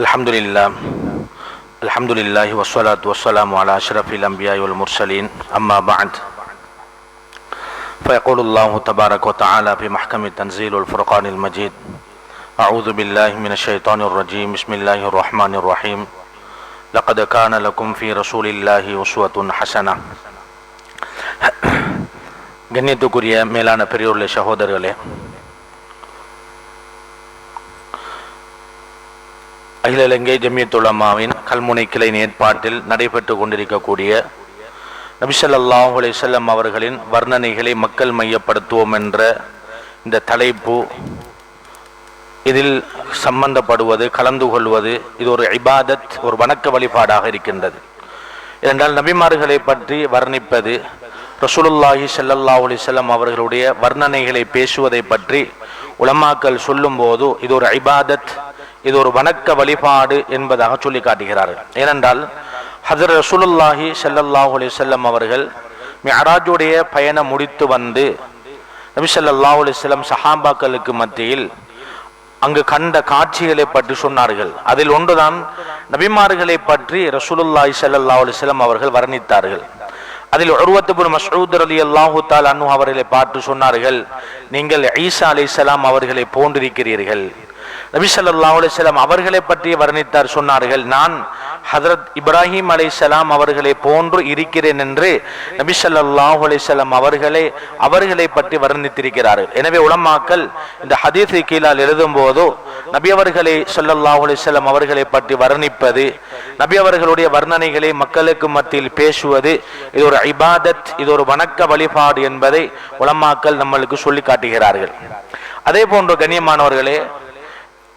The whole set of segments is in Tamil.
الحمد لله الحمد لله والصلاة والسلام على أشرف الأنبياء والمرسلين أما بعد فيقول الله تبارك وتعالى في محكم تنزيل الفرقان المجيد أعوذ بالله من الشيطان الرجيم بسم الله الرحمن الرحيم لقد كان لكم في رسول الله أسوة حسنة கண்ணியத்துக்குரிய மேலான பெரியோர்களே சகோதரர்களே அகில இலங்கை ஜமியத்துலமாவின் கல்முனை கிளை ஏற்பாட்டில் நடைபெற்று கொண்டிருக்கக்கூடிய நபிசல்லாஹு அலிசல்லம் அவர்களின் வர்ணனைகளை மக்கள் மையப்படுத்துவோம் என்ற இந்த தலைப்பு இதில் சம்பந்தப்படுவது கலந்து கொள்வது இது ஒரு இபாதத் ஒரு வணக்க வழிபாடாக இருக்கின்றது. ஏனென்றால் நபிமார்களை பற்றி வர்ணிப்பது ரசூலுல்லாஹி ஸல்லல்லாஹு அலிசல்லம் அவர்களுடைய வர்ணனைகளை பேசுவதை பற்றி உலமாக்கள் சொல்லும்போது இது ஒரு ஐபாதத் இது ஒரு வணக்க வழிபாடு என்பதாக சொல்லி காட்டுகிறார்கள். ஏனென்றால் ஹஜர் ரசூலுல்லாஹி ஸல்லல்லாஹு அலி செல்லம் அவர்கள் மியராஜுடைய பயணம் முடித்து வந்து நபி சல்லாஹ் அலி செல்லம் சஹாபாக்களுக்கு மத்தியில் அங்கு கண்ட காட்சிகளை பற்றி சொன்னார்கள். அதில் ஒன்றுதான் நபிமார்களை பற்றி ரசூலுல்லாஹி ஸல்லல்லாஹு அலி செல்லம் அவர்கள் வர்ணித்தார்கள். அதில் உருவத்துபுர் மஸ்ஊத் அலி அல்லாஹு தால் அன்னு அவர்களை பார்த்து சொன்னார்கள் நீங்கள் ஈசா அலி அவர்களை போன்றிருக்கிறீர்கள். நபி ஸல்லல்லாஹு அலைஹி அவர்களை பற்றி வர்ணித்தார் சொன்னார்கள் நான் ஹதரத் இப்ராஹிம் அலை சலாம் அவர்களை போன்று இருக்கிறேன் என்று நபி ஸல்லல்லாஹு அலைஹி அவர்களை அவர்களை பற்றி வர்ணித்திருக்கிறார்கள். எனவே உலமாக்கல் இந்த ஹதீஸை கீழால் எழுதும் போதோ நபி அவர்களை ஸல்லல்லாஹு அலிசல்லாம் அவர்களை பற்றி வர்ணிப்பது நபி அவர்களுடைய வர்ணனைகளை மக்களுக்கு மத்தியில் பேசுவது இது ஒரு இபாதத் இது ஒரு வணக்க வழிபாடு என்பதை உளமாக்கல் நம்மளுக்கு சொல்லி காட்டுகிறார்கள். அதே போன்று கண்ணியமானவர்களே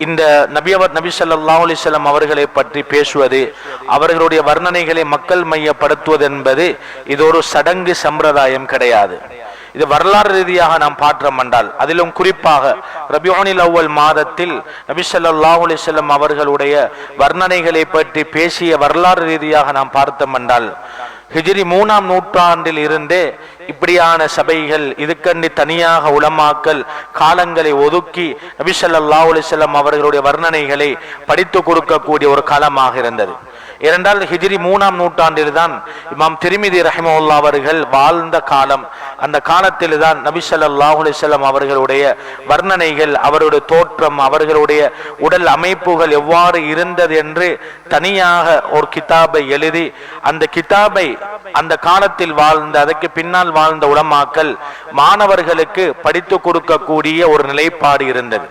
இந்த நபியவர் நபி சல்லா அலிசல்லாம் அவர்களை பற்றி பேசுவது அவர்களுடைய வர்ணனைகளை மக்கள் மையப்படுத்துவது என்பது இது ஒரு சடங்கு சம்பிரதாயம் கிடையாது. இது வரலாறு ரீதியாக நாம் பாற்றம் என்றால் அதிலும் குறிப்பாக ரபியோனில் அவ்வல் மாதத்தில் நபி ஸல்லல்லாஹு அவர்களுடைய வர்ணனைகளை பற்றி பேசிய வரலாறு ரீதியாக நாம் பார்த்தோம் என்றால் ஹிஜிரி மூணாம் நூற்றாண்டில் இருந்தே இப்படியான சபைகள் இதுக்கண்டி தனியாக உளமாக்கல் காலங்களை ஒதுக்கி நபி அலிசல்லாம் அவர்களுடைய வர்ணனைகளை படித்து கொடுக்கக்கூடிய ஒரு காலமாக இருந்தது. இரண்டால் ஹிஜ்ரி மூணாம் நூற்றாண்டில் தான் இமாம் திருமிதி ரஹிமவுல்லா அவர்கள் வாழ்ந்த காலம். அந்த காலத்தில் தான் நபி அவர்களுடைய வர்ணனைகள் அவருடைய தோற்றம் அவர்களுடைய உடல் அமைப்புகள் எவ்வாறு இருந்தது என்று தனியாக ஒரு கிதாபை எழுதி அந்த கிதாபை அந்த காலத்தில் வாழ்ந்த அதற்கு பின்னால் வாழ்ந்த உலமாக்கள் மாணவர்களுக்கு படித்து கொடுக்கக்கூடிய ஒரு நிலைப்பாடு இருந்தது.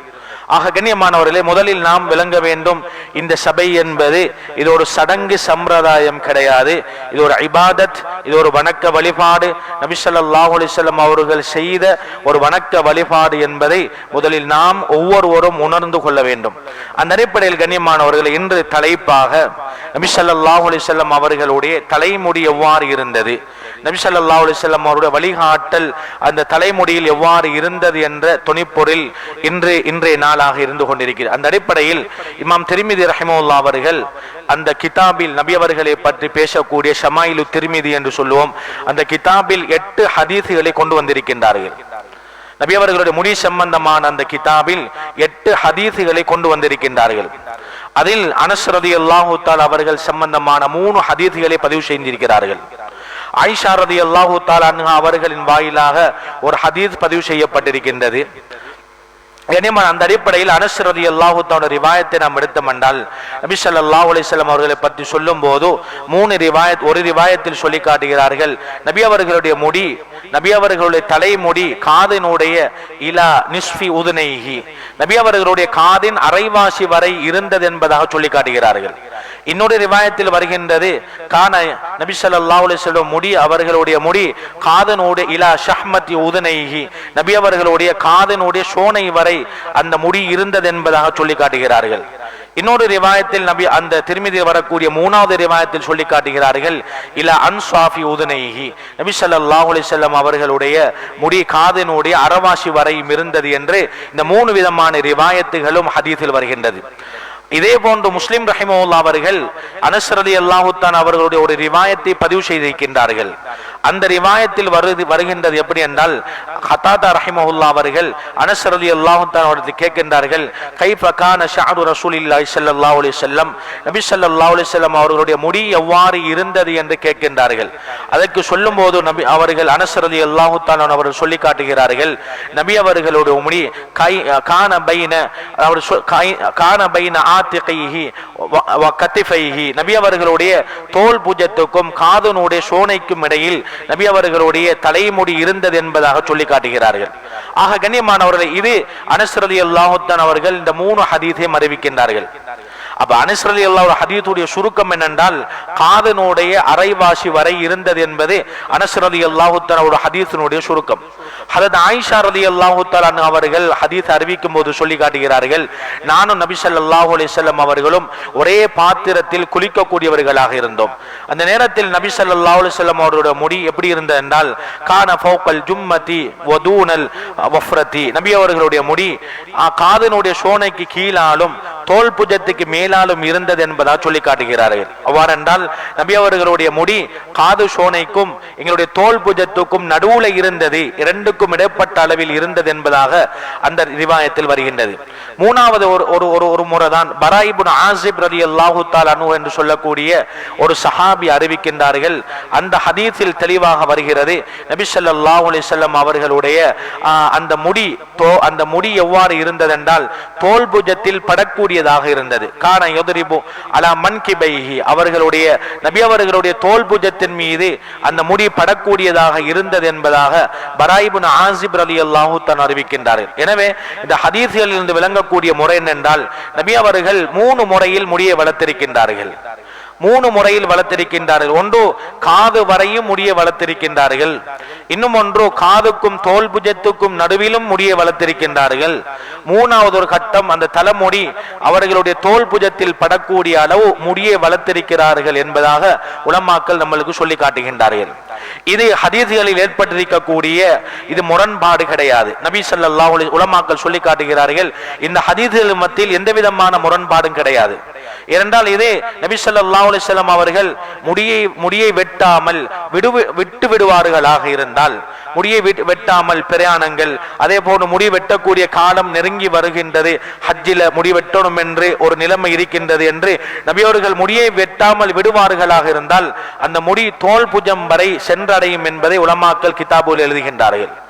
ஆக கண்ணியமானவர்களே முதலில் நாம் விளங்க வேண்டும். இந்த சபை என்பது இது ஒரு சடங்கு சம்பிரதாயம் கிடையாது. இது ஒரு இபாதத் இது ஒரு வணக்க வழிபாடு. நபிசல்லாஹ் அலிசல்லம் அவர்கள் செய்த ஒரு வணக்க வழிபாடு என்பதை முதலில் நாம் ஒவ்வொருவரும் உணர்ந்து கொள்ள வேண்டும். அந்த அடிப்படையில் கண்ணியமானவர்கள் இன்று தலைப்பாக நபிசல்லாஹ் அலிசல்லம் அவர்களுடைய தலைமுடி எவ்வாறு இருந்தது? நபிசல்லா அலிசல்லம் அவருடைய வழிகாட்டல் அந்த தலைமுடியில் எவ்வாறு இருந்தது என்ற துணிப்பொருள் இன்று இன்றைய நாளாக இருந்து கொண்டிருக்கிறது அந்த அடிப்படையில் இமாம் திருமிதி ரஹிமுல்லா அவர்கள் அந்த கிதாபில் நபி அவர்களை பற்றி பேசக்கூடிய ஷமாயிலு திருமிதி என்று சொல்லுவோம். அந்த கிதாபில் எட்டு ஹதீசுகளை கொண்டு வந்திருக்கின்றார்கள். நபி அவர்களுடைய முடி சம்பந்தமான அந்த கிதாபில் எட்டு ஹதீசுகளை கொண்டு வந்திருக்கின்றார்கள். அதில் அனஸ்ரதி அல்லாஹூத்தால் அவர்கள் சம்பந்தமான மூணு ஹதீசுகளை பதிவு செய்திருக்கிறார்கள். ஆயிஷா ரதி அல்லாஹூ அவர்களின் வாயிலாக ஒரு ஹதீஸ் பதிவு செய்யப்பட்டிருக்கின்றது. கனியமான அந்த அடிப்படையில் அனுசரதி அல்லாஹூத்தோட ரிவாயத்தை நாம் எடுத்தமண்டால் என்றால் நபி ஸல்லல்லாஹு அவர்களை பற்றி சொல்லும் போது மூணு ரிவாயத் ஒரு ரிவாயத்தில் சொல்லி காட்டுகிறார்கள். நபி அவர்களுடைய முடி நபி அவர்களுடைய தலைமுடி காதினுடைய இலா நிஸ்ஃபி உதுனைஹி. நபி அவர்களுடைய காதின் அரைவாசி வரை இருந்தது என்பதாக சொல்லி காட்டுகிறார்கள். இன்னொரு ரிவாயத்தில் வருகின்றது கான நபி ஸல்லல்லாஹு அலைஹி முடி அவர்களுடைய முடி காதனோடு இலா ஷஹ்மத்தி உதனைஹி. நபி அவர்களுடைய காதனுடைய சோனை வரை அந்த முடி இருந்தது என்பதாக சொல்லி காட்டுகிறார்கள். இன்னொரு ரிவாயத்தில் நபி அந்த திருமதி வரக்கூடிய மூணாவது ரிவாயத்தில் சொல்லி காட்டுகிறார்கள் இல அன்சாஃபி உதனைஹி. நபி சல்லாஹ் அலைஹி அவர்களுடைய முடி காதினுடைய அறவாசி வரையும் இருந்தது என்று இந்த மூணு விதமான ரிவாயத்துகளும் ஹதீஸில் வருகின்றது. இதே போன்று முஸ்லிம் ரஹிமவுல்லா அவர்கள் அனசரதி அல்லாஹுத்தான் அவர்களுடைய ஒரு ரிவாயத்தை பதிவு செய்திருக்கின்றார்கள். அந்த ரிவாயத்தில் வருது வருகின்றது எப்படி என்றால் ஹதாதா ரஹிமஹுல்லா அவர்கள் அனஸ் அல்லாஹுத்தான் தஆலா கேட்கின்றார்கள் கைஃபகான ஷாரு ரசூல் இல்லாஹி சல்லா அலி செல்லம் நபி சல்லா அலி செல்லம் அவர்களுடைய முடி எவ்வாறு இருந்தது என்று கேட்கின்றார்கள். அதற்கு சொல்லும்போது நபி அவர்கள் அனஸ் அல்லாஹுத்தான் தஆலா அவர்கள் சொல்லி காட்டுகிறார்கள் நபி அவர்களுடைய முடி கை கான பைன அவர் கை- கான பைன ஆத்திகைஹி வ- வ கத்திஃபைஹி நபி அவர்களுடைய தோல் பூஜத்துக்கும் காதனுடைய சோனைக்கும் இடையில் நபி அவர்களுடைய தலைமுடி இருந்தது என்பதாக சொல்லி காட்டுகிறார்கள் ஆக கண்ணியமானவர்களை இது அனஸ்ரதி அல்லாஹுத்தான் அவர்கள் இந்த மூணு ஹதீஸையும் அறிவிக்கின்றார்கள் அப்ப அனஸ்ரதி அல்லாஹ் ஹதீத்துடைய சுருக்கம் என்னென்றால் காதனுடைய அரைவாசி வரை இருந்தது என்பது அனஸ்ரதி அல்லாஹுத்தான் அவருடைய ஹதீஸினுடைய சுருக்கம். ஹரத் ஆயிஷா ரதி அல்லாஹுத்தாலான் அவர்கள் ஹதீஸ் அறிவிக்கும் போது சொல்லி காட்டுகிறார்கள் நானும் நபி ஸல்லல்லாஹு அலிசல்லம் அவர்களும் ஒரே பாத்திரத்தில் குளிக்கக்கூடியவர்களாக இருந்தோம். அந்த நேரத்தில் நபி ஸல்லல்லாஹு அலிசல்லம் அவருடைய முடி எப்படி இருந்தது என்றால் கான ஃபோக்கல் ஜும்மதி வதூனல் வஃப்ரதி. நபி அவர்களுடைய முடி காதனுடைய காதினுடைய சோனைக்கு கீழாலும் தோல் புஜத்துக்கு மேலாலும் இருந்தது என்பதா சொல்லி காட்டுகிறார்கள் அவ்வாறென்றால் நபி அவர்களுடைய முடி காது சோனைக்கும் எங்களுடைய தோல் புஜத்துக்கும் நடுவுல இருந்தது. இரண்டுக்கும் இடைப்பட்ட அளவில் இருந்தது என்பதாக அந்த ரிவாயத்தில் வருகின்றது. மூணாவது ஒரு ஒரு ஒரு ஒரு முறைதான் பராயிபுன் ஆசிப் ரதி அல்லாஹு தால் அனு என்று சொல்லக்கூடிய ஒரு சஹாபி அறிவிக்கின்றார்கள். அந்த ஹதீஸில் தெளிவாக வருகிறது நபி சொல்லாஹ் அலைஹி வஸல்லம் அவர்களுடைய அந்த முடி தோ அந்த முடி எவ்வாறு இருந்ததென்றால் தோல் புஜத்தில் படக்கூடியதாக இருந்தது. கான எதிரிபு அலா மன்கிபைஹி அவர்களுடைய நபி அவர்களுடைய தோல் புஜத்தின் மீது அந்த முடி படக்கூடியதாக இருந்தது என்பதாக பராயிபுன் ஆசிப் அலி அல்லாஹு தான் அறிவிக்கின்றார்கள். எனவே இந்த ஹதீஸ்களில் இருந்து விளங்கக்கூடிய முறை என்னென்றால் நபி அவர்கள் மூணு முறையில் முடியை வளர்த்திருக்கின்றார்கள். மூணு முறையில் வளர்த்திருக்கின்றார்கள். ஒன்று காது வரையும் முடிய வளர்த்திருக்கின்றார்கள். இன்னும் ஒன்று காதுக்கும் தோல் புஜத்துக்கும் நடுவிலும் முடிய வளர்த்திருக்கின்றார்கள். மூணாவது ஒரு கட்டம் அந்த தலைமுடி அவர்களுடைய தோல் புஜத்தில் படக்கூடிய அளவு முடியை வளர்த்திருக்கிறார்கள் என்பதாக உலமாக்கள் நம்மளுக்கு சொல்லி காட்டுகின்றார்கள். இது ஹதீஸ்களில் ஏற்பட்டிருக்கக்கூடிய இது முரண்பாடு கிடையாது. நபி உலமாக்கள் சொல்லி காட்டுகிறார்கள் இந்த ஹதீஸ்கள் மத்தியில் எந்த விதமான முரண்பாடும் கிடையாது. ஏனென்றால் இதே நபிசல்லா அலிசல்லாம் அவர்கள் முடியை முடியை வெட்டாமல் விடு விட்டு விடுவார்களாக இருந்தால். முடியை விட்- வெட்டாமல் பிரயாணங்கள் அதே போன்று முடி வெட்டக்கூடிய காலம் நெருங்கி வருகின்றது ஹஜ்ஜில முடி வெட்டணும் என்று ஒரு நிலைமை இருக்கின்றது என்று நபியவர்கள் முடியை வெட்டாமல் விடுவார்களாக இருந்தால் அந்த முடி தோல் புஜம் வரை சென்றடையும் என்பதை உலமாக்கல் கிதாபுல் எழுதுகின்றார்கள்.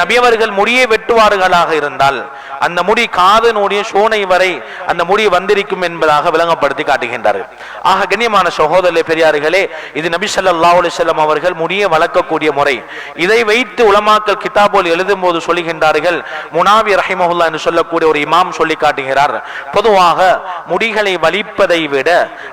நபியவர்கள் முடியை வெட்டுவார்களாக இருந்தால் அந்த முடி காதனுடைய சோனை வரை அந்த முடி வந்திருக்கும் என்பதாக விளங்கப்படுத்தி காட்டுகின்றார்கள். ஆக கண்ணியமான சகோதரர்களே பெரியார்களே இது நபி ஸல்லல்லாஹு அலிசல்லம் அவர்கள் முடியை வளர்க்கக்கூடிய முறை. இதை வைத்து உலமாக்கல் கிதாபோல் எழுதும் போது சொல்லுகின்றார்கள் முனாவி ரஹிமஹுல்லா என்று சொல்லக்கூடிய ஒரு இமாம் சொல்லி காட்டுகிறார் பொதுவாக முடிகளை வலிப்பதை விட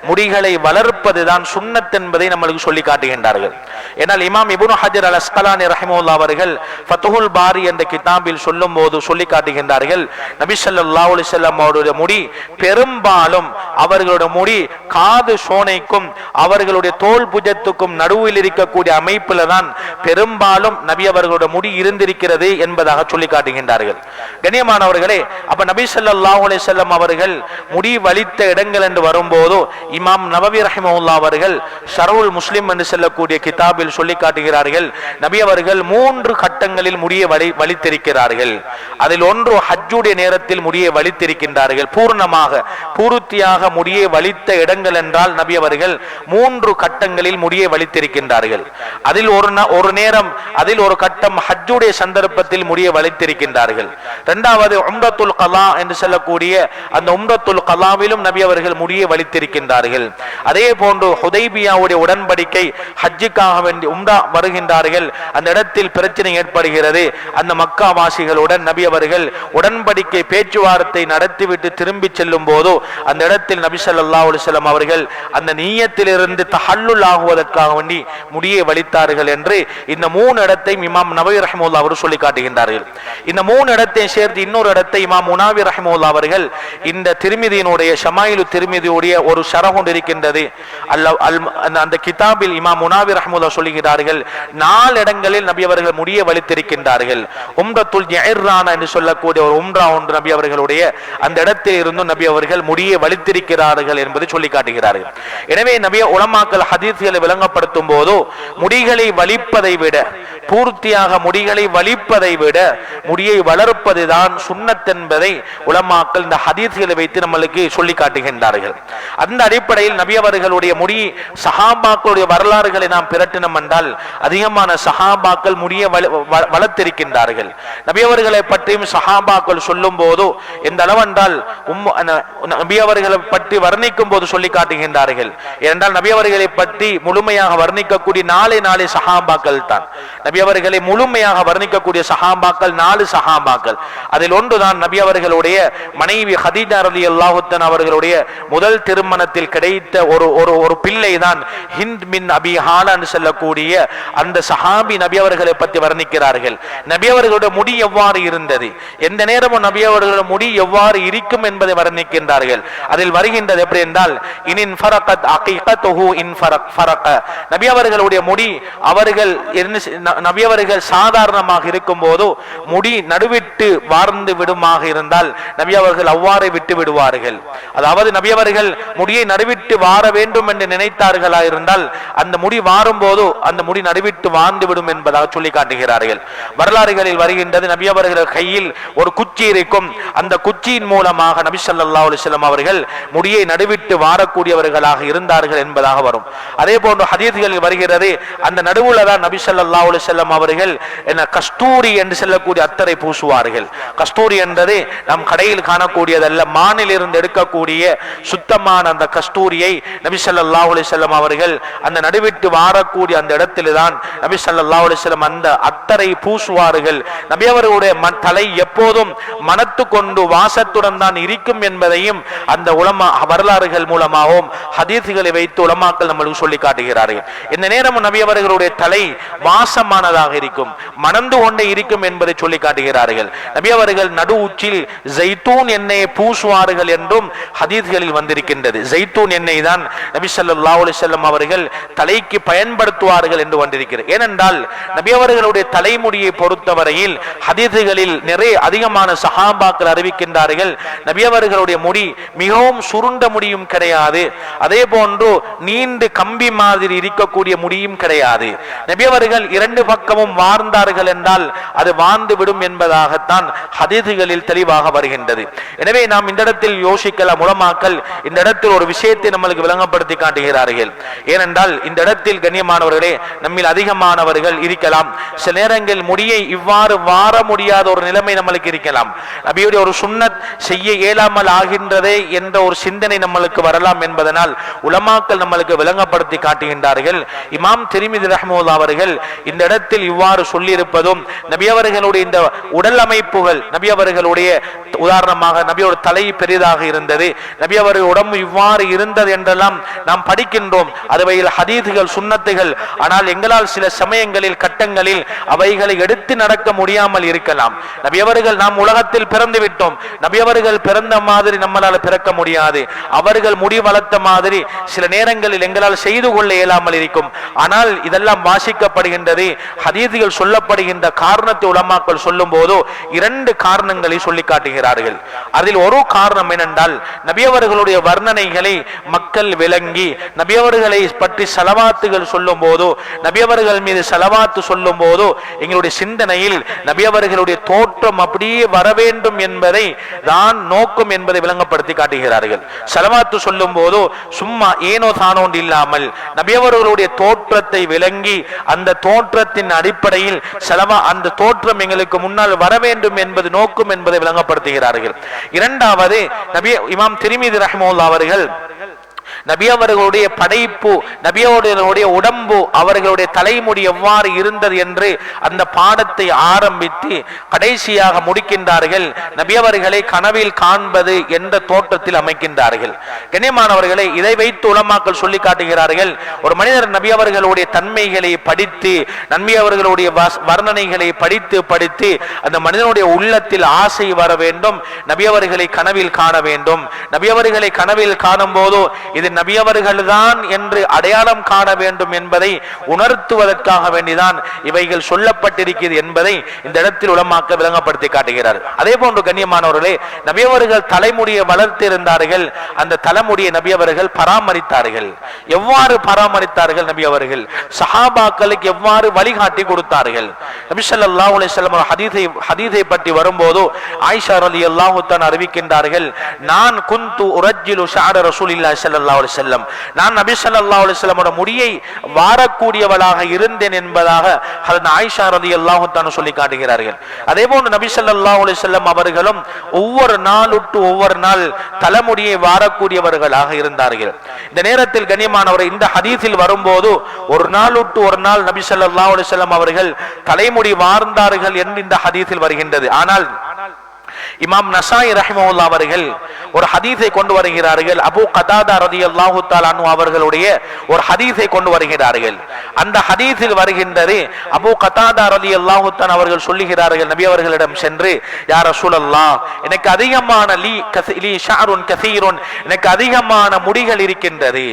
முடிகளை வளர்ப்பது தான் சுன்னத் என்பதை நம்மளுக்கு சொல்லி காட்டுகின்றார்கள். ஏன்னால் இமாம் இபுன் ஹஜர் அல் அஸ்கலானி ரஹிமஹுல்லா அவர்கள் ஃபத்துகுல் பாரி என்ற கிதாபில் சொல்லும் போது சொல்லி காட்டுகின்றார்கள் நபி ஸல்லல்லாஹு அவருடைய முடி பெரும்பாலும் அவர்களுடைய முடி காது சோனைக்கும் அவர்களுடைய தோல் புஜத்துக்கும் நடுவில் இருக்கக்கூடிய அமைப்புல தான் பெரும்பாலும் நபி அவர்களுடைய முடி இருந்திருக்கிறது என்பதாக சொல்லி காட்டுகின்றார்கள் கண்ணியமானவர்களே அப்ப நபி ஸல்லல்லாஹு அலைஹி அவர்கள் முடி வலித்த இடங்கள் என்று வரும்போது இமாம் நபவி ரஹிமஹுல்லா அவர்கள் ஷரவுல் முஸ்லிம் என்று செல்லக்கூடிய கிதாபில் சொல்லி காட்டுகிறார்கள் நபி அவர்கள் மூன்று கட்டங்களில் முடிய வழி வலித்திருக்கிறார்கள் அதில் ஒன்று ஹஜ்ஜுடைய நேரத்தில் முடிய வலித்திருக்கின்றார்கள் பூர்ணமாக பூர்த்தியாக முடிய வலித்த இடங்கள் என்றால் நபி அவர்கள் மூன்று கட்டங்களில் முடிய வலித்திருக்கின்றார்கள் அதில் ஒரு ஒரு நேரம் அதில் ஒரு கட்டம் ஹஜ்ஜுடைய சந்தர்ப்பத்தில் முடிய வலித்திருக்கின்றார்கள் இரண்டாவது உம்ரத்துல் கலா என்று சொல்லக்கூடிய அந்த உம்ரத்துல் கலாவிலும் நபி அவர்கள் முடிய வலித்திருக்கின்றார்கள் அதே போன்று ஹுதைபியாவுடைய உடன்படிக்கை ஹஜ்ஜுக்காக வேண்டி உம்ரா வருகின்றார்கள். அந்த இடத்தில் பிரச்சனை ஏற்படுகிறது. அந்த மக்காவாசிகளுடன் நபி அவர்கள் உடன்படிக்கை பேச்சுவார்த்தை நடத்திவிட்டு திரும்பி செல்லும் போதோ அந்த இடத்தில் நபி சல்லா அலுவலம் அவர்கள் அந்த நீயத்திலிருந்து தஹல்லுல் ஆகுவதற்காக வேண்டி முடியை வலித்தார்கள் என்று இந்த மூணு இடத்தை இமாம் நபி ரஹமுல்லா அவர் சொல்லி காட்டுகின்றார்கள். இந்த மூணு இடத்தை சேர்த்து இன்னொரு இடத்தை இமாம் முனாவி ரஹமுல்லா அவர்கள் இந்த திருமிதியினுடைய ஷமாயிலு திருமிதியுடைய ஒரு ஷரஹுண்ட் இருக்கின்றது. அல்ல அந்த- கிதாபில் இமாம் முனாவி ரஹமுல்லா சொல்லுகிறார்கள் நாலு இடங்களில் நபி அவர்கள் முடிய வலி அளித்திருக்கின்றார்கள். உம்ரத்துல் ஜஹிர்ரான என்று சொல்லக்கூடிய ஒரு உம்ரா ஒன்று நபி அவர்களுடைய அந்த இடத்தில் இருந்தும் நபி அவர்கள் முடியை வலித்திருக்கிறார்கள் என்பதை சொல்லி காட்டுகிறார்கள் எனவே நபிய உலமாக்கல் ஹதீஸ்களை விளங்கப்படுத்தும் போதோ முடிகளை வலிப்பதை விட பூர்த்தியாக முடிகளை வலிப்பதை விட முடியை வளர்ப்பதுதான் சுண்ணத் என்பதை உலமாக்கல் இந்த ஹதீஸ்களை வைத்து நம்மளுக்கு சொல்லி காட்டுகின்றார்கள் அந்த அடிப்படையில் நபி அவர்களுடைய முடி சஹாபாக்களுடைய வரலாறுகளை நாம் பிரட்டினோம் என்றால் அதிகமான சஹாபாக்கள் முடிய வளர்த்திருக்கின்றார்கள். நபியவர்களை பற்றியும் சஹாபாக்கள் சொல்லும் போது எந்த அளவென்றால் உம்மு- ந- பற்றி வர்ணிக்கும் போது சொல்லி காட்டுகின்றார்கள். ஏனென்றால் நபியவர்களை பற்றி முழுமையாக வர்ணிக்கக்கூடிய நாளை நாளை சஹாபாக்கள் தான். நபியவர்களை முழுமையாக வர்ணிக்கக்கூடிய சஹாபாக்கள் நாலு சஹாபாக்கள். அதில் ஒன்றுதான் நபி அவர்களுடைய மனைவி ஹதீஜா அலி அல்லாஹுத்தன் அவர்களுடைய முதல் திருமணத்தில் கிடைத்த ஒரு ஒரு ஒரு பிள்ளை தான் ஹிந்த் மின் அபி ஹாலான்னு சொல்லக்கூடிய அந்த சஹாபி நபி அவர்களை பற்றி இருக்கிறார்கள் நபி அவர்களுடைய முடி எவ்வாறு இருந்தது? எந்த நேரமும் நபி அவர்களுடைய முடி எவ்வாறு இருக்கும் என்பதை வர்ணிக்கின்றார்கள். அதில் வருகின்றது எப்படி என்றால் இனின் ஃபரகத் இன் ஃபரக் ஃபரக. நபி அவர்களுடைய முடி அவர்கள் நபி அவர்கள் சாதாரணமாக இருக்கும் போது முடி நடுவிட்டு வார்ந்து விடுமாக இருந்தால் நபி அவர்கள் அவ்வாறு விட்டு விடுவார்கள். அதாவது நபி அவர்கள் முடியை நடுவிட்டு வார வேண்டும் என்று நினைத்தார்களா இருந்தால் அந்த முடி வாரும் போது அந்த முடி நடுவிட்டு வாழ்ந்து விடும் என்பதாக சொல்லி காட்டுகிறார் வருகிறார்கள் வரலாறுகளில் வருகின்றது நபி அவர்கள் கையில் ஒரு குச்சி இருக்கும். அந்த குச்சியின் மூலமாக நபி ஸல்லல்லாஹு அலைஹி அவர்கள் முடியை நடுவிட்டு வாரக்கூடியவர்களாக இருந்தார்கள் என்பதாக வரும். அதே போன்று ஹதீஸ்களில் வருகிறது அந்த நடுவுல தான் நபி ஸல்லல்லாஹு அலைஹி அவர்கள் என்ன கஸ்தூரி என்று சொல்லக்கூடிய அத்தரை பூசுவார்கள். கஸ்தூரி என்பது நம் கடையில் காணக்கூடியதல்ல மானிலிருந்து எடுக்கக்கூடிய சுத்தமான அந்த கஸ்தூரியை நபி ஸல்லல்லாஹு அலைஹி அவர்கள் அந்த நடுவிட்டு வாரக்கூடிய அந்த இடத்தில்தான் நபி ஸல்லல்லாஹு அலைஹி அந்த அத்தரை பூசுவார்கள். நபி அவர்களுடைய தலை எப்போதும் மனத்து கொண்டு வாசத்துடன் தான் இருக்கும் என்பதையும் அந்த உலமா வரலாறுகள் மூலமாகவும் ஹதீஸ்களை வைத்து உலமாக்கள் நம்மளுக்கு சொல்லி காட்டுகிறார்கள். இந்த நேரம் நபி அவர்களுடைய தலை வாசமானதாக இருக்கும் மணந்து கொண்டே இருக்கும் என்பதை சொல்லி காட்டுகிறார்கள். நபி அவர்கள் நடு உச்சில் ஜெய்தூன் எண்ணெயை பூசுவார்கள் என்றும் ஹதீஸ்களில் வந்திருக்கின்றது. ஜெய்தூன் எண்ணெய் தான் நபி சல்லா அலைஹி செல்லம் அவர்கள் தலைக்கு பயன்படுத்துவார்கள் என்று வந்திருக்கிறது. ஏனென்றால் நபி அவர்களுடைய தலைமுடியை பொறுத்தவரையில் ஹதீதுகளில் நிறைய அதிகமான சஹாபாக்கள் அறிவிக்கின்றார்கள். நபியவர்களுடைய முடி மிகவும் சுருண்ட முடியும் கிடையாது. அதே போன்று நீண்டு கம்பி மாதிரி இருக்கக்கூடிய முடியும் கிடையாது. நபியவர்கள் இரண்டு பக்கமும் வாழ்ந்தார்கள் என்றால் அது வாழ்ந்து விடும் என்பதாகத்தான் ஹதீதுகளில் தெளிவாக வருகின்றது. எனவே நாம் இந்த இடத்தில் யோசிக்கலாம் உலமாக்கல் இந்த இடத்தில் ஒரு விஷயத்தை நம்மளுக்கு விளங்கப்படுத்தி காட்டுகிறார்கள். ஏனென்றால் இந்த இடத்தில் கண்ணியமானவர்களே நம்மில் அதிகமானவர்கள் இருக்கலாம். சில நேரங்கள் முடியை இவ்வாறு வார முடியாத ஒரு நிலைமை நம்மளுக்கு இருக்கலாம். நபியுடைய ஒரு சுண்ணத் செய்ய இயலாமல் ஆகின்றதே என்ற ஒரு சிந்தனை நம்மளுக்கு வரலாம் என்பதனால் உலமாக்கள் நம்மளுக்கு விளங்கப்படுத்தி காட்டுகின்றார்கள். இமாம் திருமிதி ரஹ்மூல்லா அவர்கள் இந்த இடத்தில் இவ்வாறு சொல்லியிருப்பதும் நபி அவர்களுடைய இந்த உடல் அமைப்புகள் நபி அவர்களுடைய உதாரணமாக நபியோட தலை பெரிதாக இருந்தது. நபி அவர்கள் உடம்பு இவ்வாறு இருந்தது என்றெல்லாம் நாம் படிக்கின்றோம். அதுவையில் ஹதீதுகள் சுண்ணத்துகள் ஆனால் எங்களால் சில சமயங்களில் கட்டங்களில் அவைகளை எடுத்து நடக்க முடியாமல் இருக்கலாம். நபியவர்கள் நாம் உலகத்தில் பிறந்து விட்டோம். நபியவர்கள் பிறந்த மாதிரி நம்மளால் பிறக்க முடியாது. அவர்கள் முடி வளர்த்த மாதிரி சில நேரங்களில் எங்களால் செய்து கொள்ள இயலாமல் இருக்கும். ஆனால் இதெல்லாம் வாசிக்கப்படுகின்றது ஹதீதிகள் சொல்லப்படுகின்ற காரணத்தை உலமாக்கள் சொல்லும் போதோ இரண்டு காரணங்களை சொல்லி காட்டுகிறார்கள் அதில் ஒரு காரணம் என்னென்றால் நபியவர்களுடைய வர்ணனைகளை மக்கள் விளங்கி நபியவர்களை பற்றி செலவாத்துகள் சொல்லும் போதோ நபியவர்கள் மீது செலவாத்து சொல்லும் போதோ எங்களுடைய சிந்தனையில் நபியவர்களுடைய தோற்றம் அப்படியே வர வேண்டும் என்பதை தான் நோக்கம் என்பதை விளங்கப்படுத்தி காட்டுகிறார்கள். செலவாத்து சொல்லும் போதோ சும்மா ஏனோ தானோண்டு இல்லாமல் நபியவர்களுடைய தோற்றத்தை விளங்கி அந்த தோற்றத்தின் அடிப்படையில் செலவா அந்த தோற்றம் எங்களுக்கு முன்னால் வர வேண்டும் என்பது நோக்கம் என்பதை விளங்கப்படுத்துகிறார்கள். இரண்டாவது நபி இமாம் திருமீது ரஹ்மோல்லா அவர்கள் நபி அவர்களுடைய படைப்பு நபியோடைய உடம்பு அவர்களுடைய தலைமுடி எவ்வாறு இருந்தது என்று அந்த பாடத்தை ஆரம்பித்து கடைசியாக முடிக்கின்றார்கள். நபி அவர்களை கனவில் காண்பது என்ற தோற்றத்தில் அமைக்கின்றார்கள். கண்ணியமானவர்களை இதை வைத்து உலமாக்கள் சொல்லி காட்டுகிறார்கள் ஒரு மனிதர் நபி அவர்களுடைய தன்மைகளை படித்து நன்மை அவர்களுடைய வர்ணனைகளை படித்து படித்து அந்த மனிதனுடைய உள்ளத்தில் ஆசை வர வேண்டும் நபி அவர்களை கனவில் காண வேண்டும். நபி அவர்களை கனவில் காணும் போது இது நபி அவர்கள்தான் என்று அடையாளம் காண வேண்டும் என்பதை உணர்த்துவதற்காக வேண்டிதான் இவைகள் சொல்லப்பட்டிருக்கிறது என்பதை இந்த இடத்தில் உலமாக்க விளங்கப்படுத்தி காட்டுகிறார் அதே போன்று கண்ணியமானவர்களே நபியவர்கள் தலைமுடியை வளர்த்திருந்தார்கள். அந்த தலைமுடியை நபியவர்கள் பராமரித்தார்கள். எவ்வாறு பராமரித்தார்கள் நபியவர்கள்? சஹாபாக்களுக்கு எவ்வாறு வழிகாட்டி கொடுத்தார்கள்? நபி ஸல்லல்லாஹு அலைஹி வஸல்லம் பற்றி வரும்போது ஆயிஷா ரலியல்லாஹு தஆலா அறிவிக்கின்றார்கள் நான் குந்து உரஜிலு ஷாட ரசூலில்லாஹி ஸல்லல்லாஹு அலி செல்லம் நான் நபி சல்லா அலி செல்லமோட முடியை வாரக்கூடியவளாக இருந்தேன் என்பதாக அதன் ஆயிஷா ரலியல்லாஹு தஆலா சொல்லி காட்டுகிறார்கள். அதே போன்று நபி சல்லா அலி செல்லம் அவர்களும் ஒவ்வொரு நாள் விட்டு ஒவ்வொரு நாள் தலைமுடியை வாரக்கூடியவர்களாக இருந்தார்கள். இந்த நேரத்தில் கண்ணியமானவர் இந்த ஹதீஸில் வரும்போது ஒரு நாள் விட்டு ஒரு நாள் நபி சல்லா அலி செல்லம் அவர்கள் தலைமுடி வார்ந்தார்கள் என்று இந்த ஹதீஸில் வருகின்றது. ஆனால் இமாம் நசாய் ரஹிமவுல்லா அவர்கள் ஒரு ஹதீஸை கொண்டு வருகிறார்கள். அபு கதாதா ரதியல்லாஹு தஆலா அவர்களுடைய ஒரு ஹதீஸை கொண்டு வருகிறார்கள். அந்த ஹதீஸில் வருகின்றது அபு கதாதா ரலியல்லாஹு தஆலா அவர்கள் சொல்லுகிறார்கள் நபி அவர்களிடம் சென்று யார் சூழல்லா எனக்கு அதிகமான லீ லீ ஷாருன் கசீருன் எனக்கு அதிகமான முடிகள் இருக்கின்றது.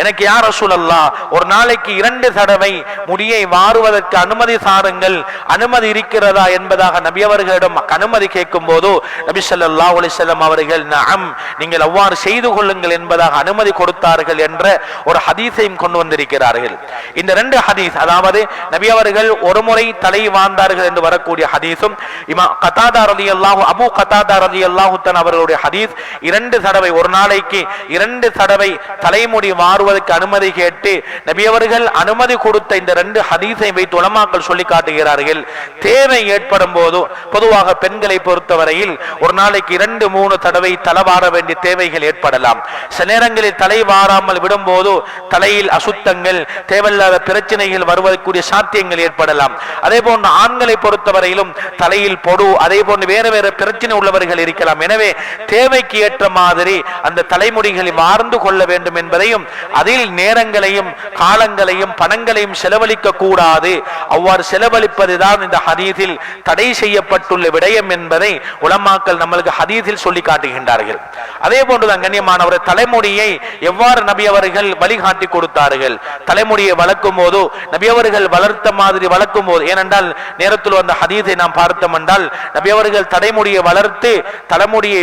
எனக்கு யார் சூழல்லா ஒரு நாளைக்கு இரண்டு தடவை முடியை வாருவதற்கு அனுமதி சாருங்கள் அனுமதி இருக்கிறதா என்பதாக நபி அவர்களிடம் அனுமதி கேட்கும் போது நபி ஸல்லல்லாஹு அலைஹி அவர்கள் நம் நீங்கள் அவ்வாறு செய்து கொள்ளுங்கள் என்பதாக அனுமதி கொடுத்தார்கள் என்ற ஒரு ஹதீஸையும் கொண்டு வந்திருக்கிறார்கள். இந்த ரெண்டு ஹதீஸ் அதாவது நபி அவர்கள் ஒரு முறை தலை வாழ்ந்தார்கள் என்று வரக்கூடிய ஹதீஸும் இமா கதாதா ரலியல்லாஹு அபு கதாதா ரதி தஆலா அவர்களுடைய ஹதீஸ் இரண்டு தடவை ஒரு நாளைக்கு இரண்டு தடவை தலைமுடி மாறுவதற்கு அனுமதி கேட்டு நபி அவர்கள் அனுமதி கொடுத்த இந்த ரெண்டு ஹதீஸை வைத்து உலமாக்கள் சொல்லி காட்டுகிறார்கள். தேவை ஏற்படும் போது பொதுவாக பெண்களை பொறுத்தவரையில் ஒரு நாளைக்கு இரண்டு மூணு தடவை தலை வார வேண்டிய தேவைகள் ஏற்படலாம். சில நேரங்களில் தலை வாராமல் விடும்போது தலையில் அசுத்தங்கள் தேவையில்லாத பிரச்சனைகள் வருவதற்குரிய சாத்தியங்கள் ஏற்படலாம். அதே போன்று ஆண்களை பொறுத்தவரையிலும் தலையில் பொடு அதே போன்று வேறு வேறு பிரச்சனை உள்ளவர்கள் இருக்கலாம். எனவே தேவைக்கு ஏற்ற மாதிரி அந்த தலைமுடிகளை வார்ந்து கொள்ள வேண்டும் என்பதையும் அதில் நேரங்களையும் காலங்களையும் பணங்களையும் செலவழிக்க கூடாது. அவ்வாறு செலவழிப்பதுதான் இந்த ஹரீதில் தடை செய்யப்பட்டுள்ள விடயம் என்பதை உலமா உலமாக்கள் நம்மளுக்கு ஹதீஸில் சொல்லி காட்டுகின்றார்கள். அதே போன்றுதான் கண்ணியமானவர் தலைமுடியை எவ்வாறு நபி அவர்கள் வழிகாட்டி கொடுத்தார்கள்? தலைமுடியை வளர்க்கும் போதோ நபி அவர்கள் வளர்த்த மாதிரி வளர்க்கும் போது ஏனென்றால் நேரத்தில் வந்த ஹதீஸை நாம் பார்த்தோம் என்றால் நபி அவர்கள் தலைமுடியை வளர்த்து தலைமுடியை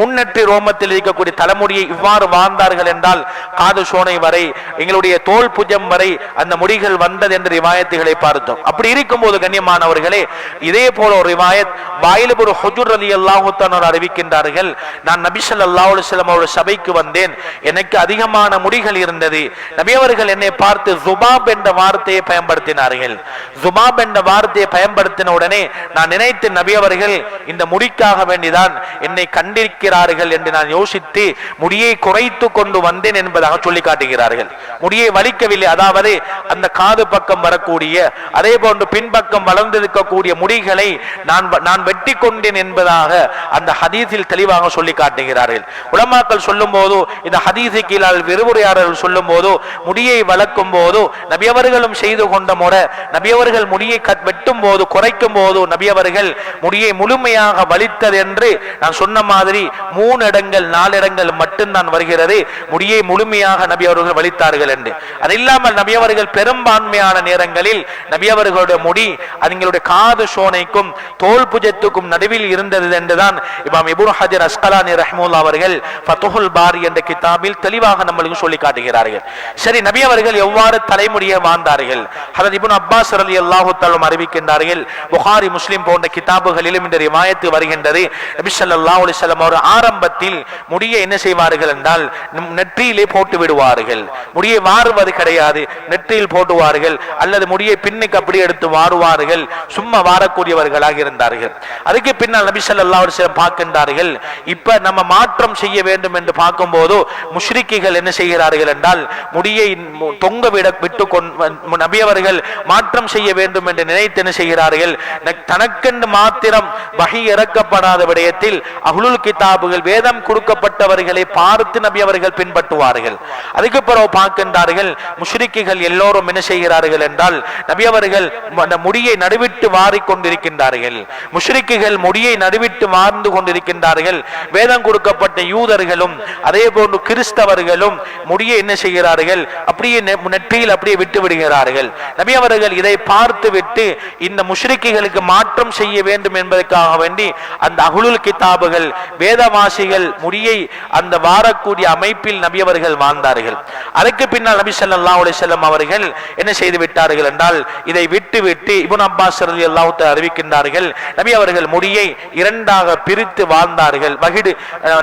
முன்னெற்றி ரோமத்தில் இருக்கக்கூடிய தலைமுடியை இவ்வாறு வாழ்ந்தார்கள் என்றால் காது சோனை வரை எங்களுடைய தோல் புஜம் வரை அந்த முடிகள் வந்தது என்ற ரிவாயத்துகளை பார்த்தோம். அப்படி இருக்கும்போது கண்ணியமானவர்களே இதே போல ஒரு ரிவாயத் வாயிலுபுர் ஹுஜுர் அலி அல்லாஹுத்தானோர் அறிவிக்கின்றார்கள் நான் நபிசல் அல்லாஹுலம் அலைஹி அவருடைய சபைக்கு வந்தேன். எனக்கு அதிகமான முடிகள் இருந்தது. நபி அவர்கள் என்னை பார்த்து ஜுபாப் என்ற வார்த்தையை பயன்படுத்தினார்கள். ஜுபாப் என்ற வார்த்தையை பயன்படுத்தின உடனே நான் நினைத்து நபி அவர்கள் இந்த முடிக்காக வேண்டிதான் என்னை கண்டிருக்கிறார்கள் என்று நான் யோசித்து முடியை குறைத்து கொண்டு வந்தேன் என்பதாக சொல்லி காட்டுகிறார்கள். முடியை வலிக்கவில்லை. அதாவது அந்த காது பக்கம் வரக்கூடிய அதே போன்று பின்பக்கம் வளர்ந்திருக்கக்கூடிய முடிகளை நான் நான் வெட்டி கொண்டேன் என்பதாக அந்த ஹதீஸில் தெளிவாக சொல்லி காட்டுகிறார்கள். உலமாக்கள் சொல்லும் போது இந்த ஹதீஸை கீழால் விரிவுரையாளர்கள் சொல்லும் போதோ முடியை வளர்க்கும் போதோ நபியவர்களும் செய்து கொண்ட முறை நபியவர்கள் முடியை வெட்டும் போது குறைக்கும் போது நபியவர்கள் முடியை முழுமையாக வலித்தது என்று நான் சொன்ன மாதிரி மூணு இடங்கள் நாலு இடங்கள் மட்டும்தான் வருகிறது. முடியை முழுமையாக நபி அவர்கள் வலித்தார்கள் என்று. அது இல்லாமல் நபி அவர்கள் பெரும்பான்மையான நேரங்களில் நபி அவர்களுடைய முடி அதுங்களுடைய காது சோனைக்கும் தோல் புஜத்துக்கும் நடுவில் இருந்தது என்றுதான் இமாம் இபுன் ஹஜர் அஸ்கலானி ரஹ்மூல் அவர்கள் ஃபத்துஹுல் பாரி என்ற கிதாபில் தெளிவாக நம்மளுக்கு சொல்லி காட்டுகிறார்கள் சரி நபி அவர்கள் எவ்வாறு தலைமுடியை வாழ்ந்தார்கள்? ஹதர் இபுன் அப்பாஸ் ரலியல்லாஹு தஆலா அறிவிக்கின்றார்கள் புகாரி முஸ்லிம் போன்ற கிதாபுகளிலும் இந்த ரிவாயத்து வருகின்றது. நபி சல்லா அலைஹி வஸல்லம் அவர் ஆரம்பத்தில் முடியை என்ன செய்வார்கள் என்றால் நெற்றியிலே போட்டு விடுவார்கள். முடியை வாருவது கிடையாது நெற்றியில் போட்டுவார்கள். அல்லது முடியை பின்னுக்கு அப்படி எடுத்து வாருவார்கள். சும்மா வாரக்கூடியவர்களாக இருந்தார்கள். அதுக்கு பின்னால் நபி ஸல்லல்லாஹு ஒரு வஸல்லம் பார்க்கின்றார்கள் இப்ப நம்ம மாற்றம் செய்ய வேண்டும் என்று பார்க்கும்போது முஷ்ரிக்கிகள் என்ன செய்கிறார்கள் என்றால் முடியை தொங்க விட விட்டு கொண்டு நபி அவர்கள் மாற்றம் செய்ய வேண்டும் என்று நினைத்து என்ன செய்கிறார்கள் தனக்கென்று மாத்திரம் வகை இறக்கப்படாத விடயத்தில் அகுலுல் கிதாபுகள் வேதம் கொடுக்கப்பட்டவர்களை பார்த்து நபி அவர்கள் பின்பற்றுவார்கள். அதுக்கு பிறகு பார்க்கின்றார்கள் முஷ்ரிக்கிகள் எல்லோரும் என்ன செய்கிறார்கள் என்றால் நபி அவர்கள் அந்த முடியை நடுவிட்டு வாரிக்கொண்டிருக்கின்றார்கள். முஷ்ரிக்குகள் முடியை முடியை நடுவிட்டு வாழ்ந்து கொண்டிருக்கின்றார்கள். வேதம் கொடுக்கப்பட்ட யூதர்களும் அதே போன்று கிறிஸ்தவர்களும் முடிய என்ன செய்கிறார்கள்? அப்படியே நெற்றியில் அப்படியே விட்டு விடுகிறார்கள். நபி அவர்கள் இதை பார்த்து விட்டு இந்த முஷ்ரிக்குகளுக்கு மாற்றம் செய்ய வேண்டும் என்பதற்காக வேண்டி அந்த அகுலுல் கிதாபுகள் வேதவாசிகள் முடியை அந்த வாரக்கூடிய அமைப்பில் நபி அவர்கள் வாழ்ந்தார்கள். அதற்கு பின்னால் நபி சல்லா அலைஹி வஸல்லம் அவர்கள் என்ன செய்து விட்டார்கள் என்றால் இதை விட்டு விட்டு இபுன் அப்பாஸ் ரலியல்லாஹு தஆலா அறிவிக்கின்றார்கள். நபி அவர்கள் முடியை இரண்டாக பிரித்து வாழ்ந்தார்கள். வகிடு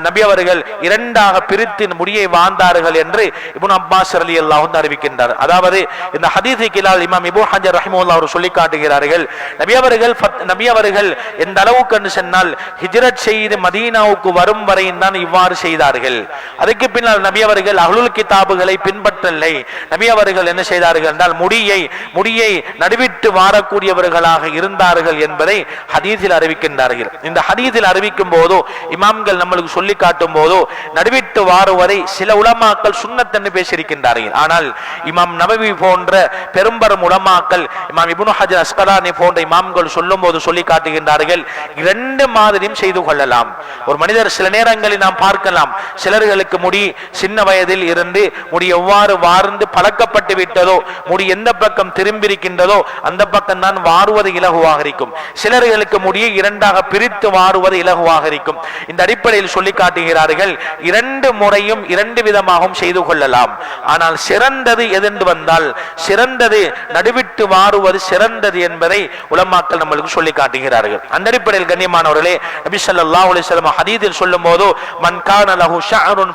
நபி அவர்கள் இரண்டாக பிரித்து முடியை வாழ்ந்தார்கள் என்று இபுன் அப்பாஸ் அலி அல்லாஹும் அறிவிக்கின்றார். அதாவது இந்த ஹதீஸை கிலால் இமாம் இபு ஹஜர் ரஹிமுல்லா அவர் சொல்லி காட்டுகிறார்கள் நபி அவர்கள் நபி அவர்கள் எந்த அளவுக்கு என்று சொன்னால் ஹிஜ்ரத் செய்து மதீனாவுக்கு வரும் வரையும் தான் இவ்வாறு செய்தார்கள். அதுக்கு பின்னால் நபி அவர்கள் அகலுல் கிதாபுகளை பின்பற்றலை. நபி அவர்கள் என்ன செய்தார்கள் என்றால் முடியை முடியை நடுவிட்டு வாரக்கூடியவர்களாக இருந்தார்கள் என்பதை ஹதீஸில் அறிவிக்கின்றார்கள். இந்த ஹதீதில் அறிவிக்கும் போதோ இமாம்கள் நம்மளுக்கு சொல்லி காட்டும் போதோ நடுவிட்டு வாருவதை சில உலமாக்கள் சுன்னத்தன்னு பேசியிருக்கின்றார்கள். ஆனால் இமாம் நபவி போன்ற பெரும்பெரும் உலமாக்கள் இமாம் இப்னு ஹஜர் அஸ்கலானி போன்ற இமாம்கள் சொல்லும் போது சொல்லி காட்டுகின்றார்கள் இரண்டு மாதிரியும் செய்து கொள்ளலாம். ஒரு மனிதர் சில நேரங்களில் நாம் பார்க்கலாம் சிலர்களுக்கு முடி சின்ன வயதில் இருந்து முடி எவ்வாறு வார்ந்து பழக்கப்பட்டு விட்டதோ முடி எந்த பக்கம் திரும்பியிருக்கின்றதோ அந்த பக்கம் தான் வாருவது இலகுவாக இருக்கும். சிலர்களுக்கு முடியை இரண்டாக பிரித்து வாருவது இலகுவாக இருக்கும். இந்த அடிப்படையில் சொல்லி காட்டுகிறார்கள் இரண்டு முறையும் இரண்டு விதமாகவும் செய்து கொள்ளலாம். ஆனால் சிறந்தது எதென்று வந்தால் சிறந்தது நடுவிட்டு வாருவது சிறந்தது என்பதை உலமாக்கள் நம்மளுக்கு சொல்லி காட்டுகிறார்கள். அந்த அடிப்படையில் கண்ணியமானவர்களே நபி ஸல்லல்லாஹு அலைஹி ஹதீதில் சொல்லும் போது மன் கான லஹு ஷஅருன்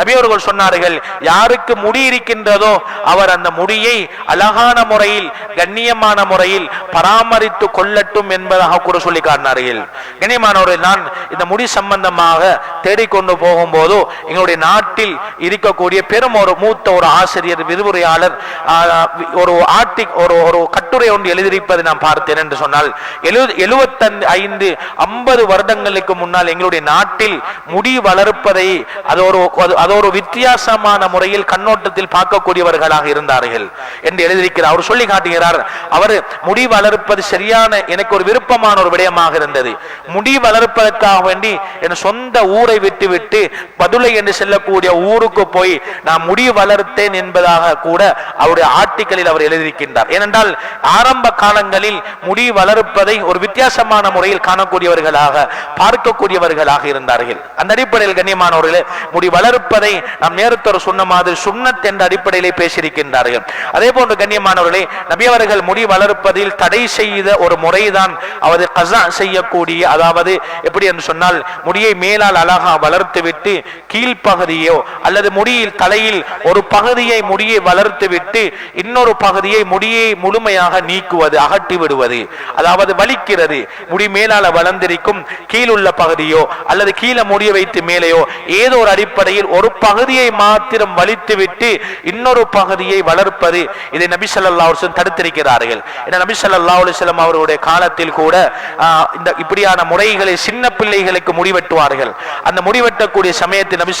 நபி அவர்கள் சொன்னார்கள் யாருக்கு முடி இருக்கின்றதோ அவர் அந்த முடியை அழகான முறையில் கண்ணியமான முறையில் பராமரித்து கொள்ளட்டும் என்பதாக கூட சொல்லி காட்டினார்கள் கண்ணியமானவர்கள் நான் இந்த முடி சம்பந்தமாக தேடிக்கொண்டு போகும்போது எங்களுடைய நாட்டில் இருக்கக்கூடிய பெரும் ஒரு மூத்த ஒரு ஆசிரியர் விரிவுரையாளர் ஒரு ஆர்டிக் ஒரு ஒரு கட்டுரை ஒன்று எழுதியிருப்பதை நான் பார்த்தேன் என்று சொன்னால் எழுபது எழுபத்தஞ்சு ஐந்து ஐம்பது வருடங்களுக்கு முன்னால் எங்களுடைய நாட்டில் முடி வளர்ப்பதை அது ஒரு அது- ஒரு வித்தியாசமான முறையில் கண்ணோட்டத்தில் பார்க்கக்கூடியவர்களாக இருந்தார்கள் என்று எழுதியிருக்கிறார். அவர் சொல்லி காட்டுகிறார் அவர் முடி வளர்ப்பது சரியான எனக்கு ஒரு விருப்பமான ஒரு விடயம் விடயமாக இருந்தது. முடி வளர்ப்பதற்காக வேண்டி என் சொந்த ஊரை விட்டு விட்டு பதுளை என்று செல்லக்கூடிய ஊருக்கு போய் நான் முடி வளர்த்தேன் என்பதாக கூட அவருடைய ஆர்டிக்கலில் அவர் எழுதியிருக்கின்றார். ஏனென்றால் ஆரம்ப காலங்களில் முடி வளர்ப்பதை ஒரு வித்தியாசமான முறையில் காணக்கூடியவர்களாக பார்க்கக்கூடியவர்களாக இருந்தார்கள். அந்த அடிப்படையில் கண்ணியமானவர்களே முடி வளர்ப்பதை நாம் நேரத்தோர் சொன்ன மாதிரி சுண்ணத் என்ற அடிப்படையிலே பேசியிருக்கின்றார்கள். அதே போன்று கண்ணியமானவர்களே நபியவர்கள் முடி வளர்ப்பதில் தடை செய்த ஒரு முறைதான் அவரது கசா செய்யக்கூடிய அதாவது எப்படி என்று சொன்னால் முடியை மேலால் அழகா வளர்த்து விட்டு கீழ்ப்பகுதியோ அல்லது முடியில் தலையில் ஒரு பகுதியை முடியை வளர்த்து விட்டு இன்னொரு பகுதியை முடியை முழுமையாக நீக்குவது அகட்டி விடுவது அதாவது வலிக்கிறது. முடி மேலால வளர்ந்திருக்கும் கீழுள்ள பகுதியோ அல்லது கீழே முடிய வைத்து மேலேயோ ஏதோ ஒரு அடிப்படையில் ஒரு பகுதியை மாத்திரம் வலித்து விட்டு இன்னொரு பகுதியை வளர்ப்பது இதை நபி சொல்லா தடுத்திருக்கிறார்கள். ஏன்னா நபி சொல்லா அலுவலம் வஸல்லம் அவருடைய காலத்தில் கூட இந்த இப்படியான முறைகளை சின்ன பிள்ளைகளுக்கு முடிவெட்டுவார்கள். அந்த முடிவெட்டக்கூடிய சமயத்தில் நபி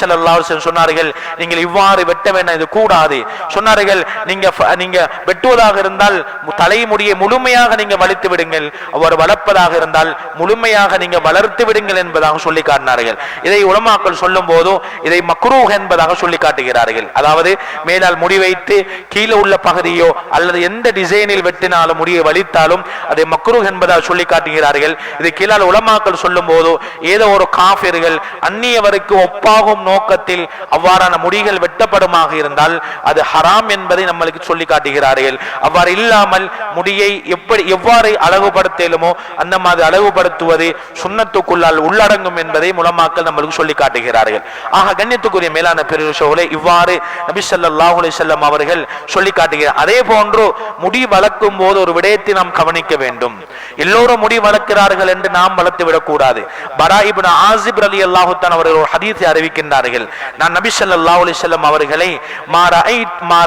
சொன்னார்கள் நீங்கள் இவ்வாறு வெட்ட வேண்டாம் இது கூடாது. சொன்னார்கள் நீங்க நீங்க வெட்டுவதாக இருந்தால் தலைமுடியை முழுமையாக நீங்க வலித்து விடுங்கள். அவர் வளர்ப்பதாக இருந்தால் முழுமையாக நீங்க வளர்த்து விடுங்கள் என்பதாக சொல்லி காட்டினார்கள். இதை உலமாக்கள் சொல்லும் போதும் இதை மக்ரூஹ் என்பதாக சொல்லி காட்டுகிறார்கள். அதாவது மேலால் முடி வைத்து கீழே உள்ள பகுதியோ அல்லது எந்த டிசைனில் வெட்டினாலும் முடியை வலித்தாலும் அதை மக்ரூஹ் என்பதாக சொல்லி காட்டுகிறார்கள். இது கீழால் உலமாக்கள் சொல்லும் போது ஏதோ ஒரு காஃபிர்கள் அந்நியவருக்கு ஒப்பாகும் நோக்கத்தில் அவ்வாறான முடிகள் வெட்டப்படுமாக இருந்தால் அது ஹராம் என்பதை நம்மளுக்கு சொல்லி காட்டுகிறார்கள். அவ்வாறு இல்லாமல் முடியை எப்படி எவ்வாறு அழகுபடுத்தலுமோ அந்த மாதிரி அழகுபடுத்துவது சுண்ணத்துக்குள்ளால் உள்ளடங்கும் என்பதை முலமாக்கள் நம்மளுக்கு சொல்லி காட்டுகிறார்கள். ஆக கண்ணியத்துக்குரிய மேலான பெருசோலை இவ்வாறு நபி செல்லம் அவர்கள் சொல்லி காட்டுகிறார். அதே போன்று முடி வளர்க்கும் போது ஒரு விடயத்தை நாம் கவனிக்க வேண்டும். எல்லோரும் முடி வளர்க்க வளர்க்கிறார்கள் என்று நாம் வளர்த்து விடக்கூடாது. பரா இப்னு ஆசிப் அலி அல்லாஹுத்தான் அவர்கள் ஒரு ஹதீஸை அறிவிக்கின்றார்கள். நான் நபி சல்லா அலி செல்லம் அவர்களை மா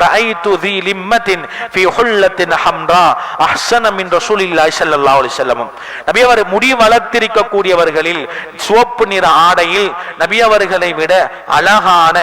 ரஅய்த் லிம்மத்தின் நபி அவர் முடி வளர்த்திருக்கக்கூடியவர்களில் சிவப்பு நிற ஆடையில் நபி அவர்களை விட அழகான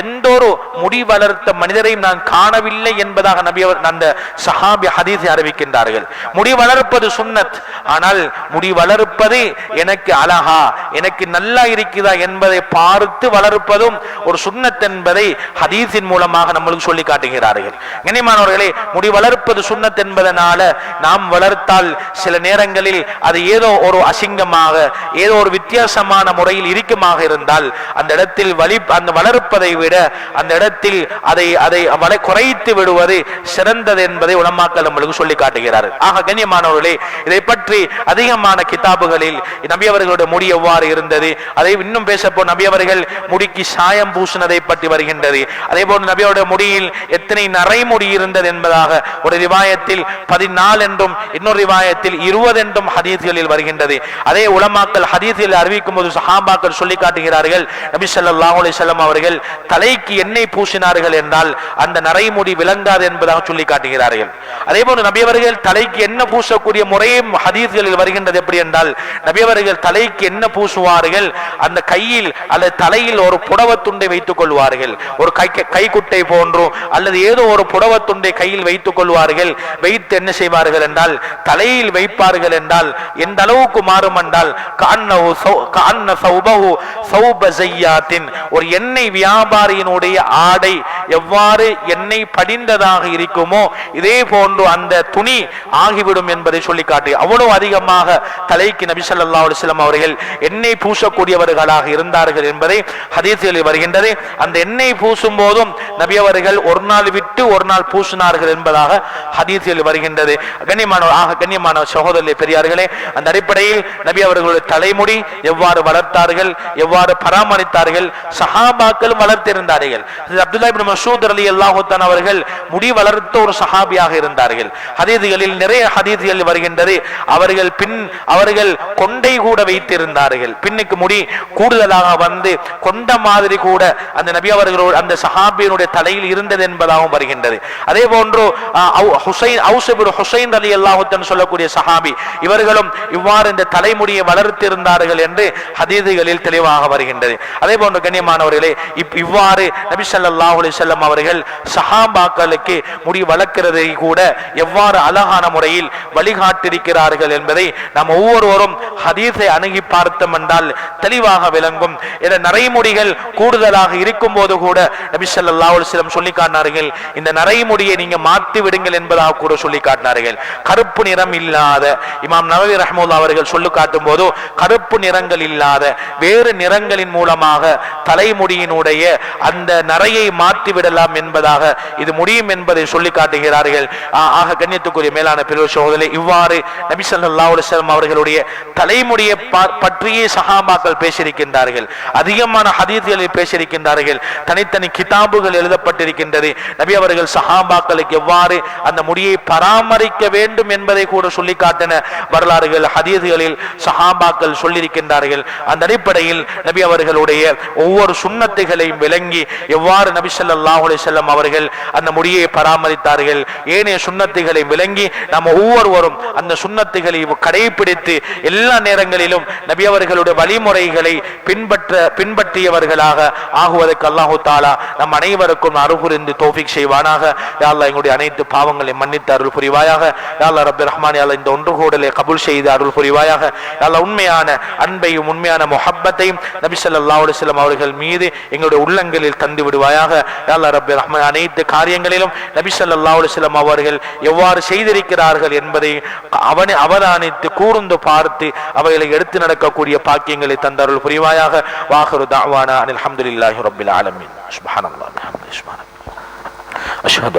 எந்த ஒரு முடி வளர்த்த மனிதரையும் நான் காணவில்லை என்பதாக நபி அவர் அந்த சஹாபி ஹதீஸை அறிவிக்கின்றார்கள். முடி வளர்ப்பது சுன்னத் ஆனால் முடி வளர்ப்பது எனக்கு அழகா எனக்கு நல்லா இருக்குதா என்பதை பார்த்து வளர்ப்பதும் ஒரு சுண்ணத் என்பதை ஹதீஸின் மூலமாக நம்மளுக்கு சொல்லி காட்டுகிறார்கள். கண்ணியமானவர்களே முடி வளர்ப்பது சுண்ணத் என்பதனால நாம் வளர்த்தால் சில நேரங்களில் அது ஏதோ ஒரு அசிங்கமாக ஏதோ ஒரு வித்தியாசமான முறையில் இருக்குமாக இருந்தால் அந்த இடத்தில் வலி அந்த வளர்ப்பதை விட அந்த இடத்தில் அதை அதை வளை குறைத்து விடுவது சிறந்தது என்பதை உலமாக்கள் நம்மளுக்கு சொல்லி காட்டுகிறார் ஆக கண்ணியமானவர்களே இதை பற்றி அதிகமான கிதாபுகளில் நபி அவர்களுடைய முடி எவ்வாறு இருந்தது? அதை இன்னும் பேசப்போ நபி அவர்கள் முடிக்கு சாயம் பூசினதை பற்றி வருகின்றது. அதே போன்று நபியோட முடியில் எத்தனை நரைமுடி இருந்தது என்பதாக ஒரு ரிவாயத்தில் பதினாலு என்றும் இன்னொரு ரிவாயத்தில் இருபது என்றும் ஹதீஸ்களில் வருகின்றது. அதே உலமாக்கள் ஹதீஸில் அறிவிக்கும் போது சஹாபாக்கள் சொல்லி காட்டுகிறார்கள் நபி ஸல்லல்லாஹு அலைஹி அவர்கள் தலைக்கு எண்ணெய் பூசினார்கள் என்றால் அந்த நரைமுடி விளங்காது என்பதாக சொல்லி காட்டுகிறார்கள். அதே போன்று நபி அவர்கள் தலைக்கு என்ன பூசக்கூடிய முறையும் ஹதீஸ்களில் வருகின்றது எப்படி என்றால் நபி அவர்கள் தலைக்கு என்ன பூசுவார்கள்? அந்த கையில் அல்லது தலையில் ஒரு புடவத்துண்டை வைத்துக் கொள்வார்கள். ஒரு கை கைக்குட்டை போன்றும் அல்லது ஏதோ ஒரு புடவத்துண்டை கையில் வைத்துக் கொள்வார்கள். வைத்து என்ன செய்வார்கள் என்றால் தலையில் வைப்பார்கள் என்றால் எந்த அளவுக்கு மாறும் என்றால் ஒரு எண்ணெய் வியாபாரியினுடைய ஆடை எவ்வாறு எண்ணெய் படிந்ததாக இருக்குமோ இதே போன்று அந்த துணி ஆகிவிடும் என்பதை சொல்லி காட்டு அவ்வளவு அதிகமாக தலைக்கு நபிசல்லா ஸல்லல்லாஹு அலைஹி அவர்கள் எண்ணெய் பூசக்கூடியவர்களாக இருந்தார்கள் என்பதை ஹதீஸில் வருகின்றது. அந்த எண்ணெய் பூசும் போதும் நபி அவர்கள் ஒரு நாள் விட்டு ஒரு நாள் பூசினார்கள் என்பதாக ஹதீஸில் வருகின்றது. கண்ணியமான ஆக கண்ணியமான சகோதரி பெரியார்களே அந்த அடிப்படையில் நபி அவர்களுடைய தலைமுடி எவ்வாறு வளர்த்தார்கள் எவ்வாறு பராமரித்தார்கள் சஹாபாக்கள் வளர்த்திருந்தார்கள். அப்துல்லா இப்னு மசூத் அலி அல்லாஹுத்தான் அவர்கள் முடி வளர்த்த ஒரு சஹாபியாக இருந்தார்கள். ஹதீதிகளில் நிறைய ஹதீதிகள் வருகின்றது. அவர்கள் பின் அவர்கள் கொண்டை கூட வைத்திருந்தார்கள். பின்னுக்கு முடி கூடுதலாக வந்து கொண்ட மாதிரி கூட அந்த நபி அவர்களோடு அந்த சஹாபியனுடைய தலையில் இருந்தது என்பதாகவும் வருகின்றது. அதே போன்று ஹுசைன் ஹுசைன் அலி அல்லாஹுத்தன் சொல்லக்கூடிய சஹாபி இவர்களும் இவ்வாறு இந்த தலைமுடியை வளர்த்திருந்தார்கள் என்று ஹதீதுகளில் தெளிவாக வருகின்றது. அதே போன்று கண்ணியமானவர்களே இப்- இவ்வாறு நபி சல்லாஹ் அலிசல்லம் அவர்கள் சஹாபாக்களுக்கு முடி வளர்க்கிறதை கூட எவ்வாறு அழகான முறையில் வழிகாட்டிருக்கிறார்கள் என்பதை நாம் ஒவ்வொருவரும் ஹதீஸை அணுகி பார்த்தோம் என்றால் தெளிவாக விளங்கும். என நரைமுடிகள் கூடுதலாக இருக்கும் போது கூட நபி ஸல்லல்லாஹு சொல்லி காட்டினார்கள் இந்த நரைமுடியை நீங்க மாற்றி விடுங்கள் என்பதாக கூட சொல்லி காட்டினார்கள். கருப்பு நிறம் இல்லாத இமாம் நவவி ரஹமுல்லா அவர்கள் சொல்லி காட்டும் போது கருப்பு நிறங்கள் இல்லாத வேறு நிறங்களின் மூலமாக தலைமுடியினுடைய அந்த நரையை மாற்றி விடலாம் என்பதாக இது முடியும் என்பதை சொல்லி காட்டுகிறார்கள். ஆக கண்ணியத்துக்குரிய மேலான பிரிவு சோதனை இவ்வாறு நபி அல்லாஹ் அலைஹி அவர்களுடைய தலைமுடியை பற்றியே சஹாபாக்கள் பேசியிருக்கின்றார்கள். அதிகமான ஹதீஸ்களில் பேசியிருக்கின்றார்கள். தனித்தனி கிதாபுகள் எழுதப்பட்டிருக்கின்றது. நபி அவர்கள் சஹாபாக்களுக்கு எவ்வாறு அந்த முடியை பராமரிக்க வேண்டும் என்பதை கூட சொல்லி காட்டின வரலாறுகள் ஹதீஸ்களில் சஹாபாக்கள் சொல்லியிருக்கின்றார்கள். அந்த அடிப்படையில் நபி அவர்களுடைய ஒவ்வொரு சுண்ணத்துகளையும் விளங்கி எவ்வாறு நபி ஸல்லல்லாஹு செல்லம் அவர்கள் அந்த முடியை பராமரித்தார்கள். ஏனைய சுண்ணத்துகளை விளங்கி நாம் ஒவ்வொருவரும் அந்த சுண்ணத்துகளை கடைபிடித்து எல்லா நேரங்களிலும் நபி அவர்களுடைய வழிமுறைகளை பின்பற்ற பின்பற்றியவர்களாக ஆகுவதற்கு அல்லாஹு தாலா நம் அனைவருக்கும் அருகுரிந்து தோஃபிக் செய்வானாக. யாழ்லா எங்களுடைய அனைத்து பாவங்களை மன்னித்து அருள் புரிவாயாக யாழ்லா ரபி ரஹ்மான் யாழ் இந்த ஒன்று கூடலை கபுல் செய்து அருள் புரிவாயாக யா உண்மையான அன்பையும் உண்மையான முஹப்பத்தையும் நபி ஸல்லல்லாஹு அலைஹி அவர்கள் மீது எங்களுடைய உள்ளங்களில் தந்து விடுவாயாக. யா ரபி ரஹ்மான் அனைத்து காரியங்களிலும் நபி ஸல்லல்லாஹு அலைஹி அவர்கள் எவ்வாறு செய்திருக்கிறார்கள் என்பதை அவனை அவதானித்து கூர்ந்து பார்த்து அவைகளை எடுத்து நடக்கக்கூடிய பாக்கியங்களை தந்தார்கள் புரிவாயாக. வாகரு தாவானா அனில் அல்ஹம்துலில்லாஹி ஆலமின் ஆலமீன். சுப்ஹானல்லாஹ் அஷ்ஹது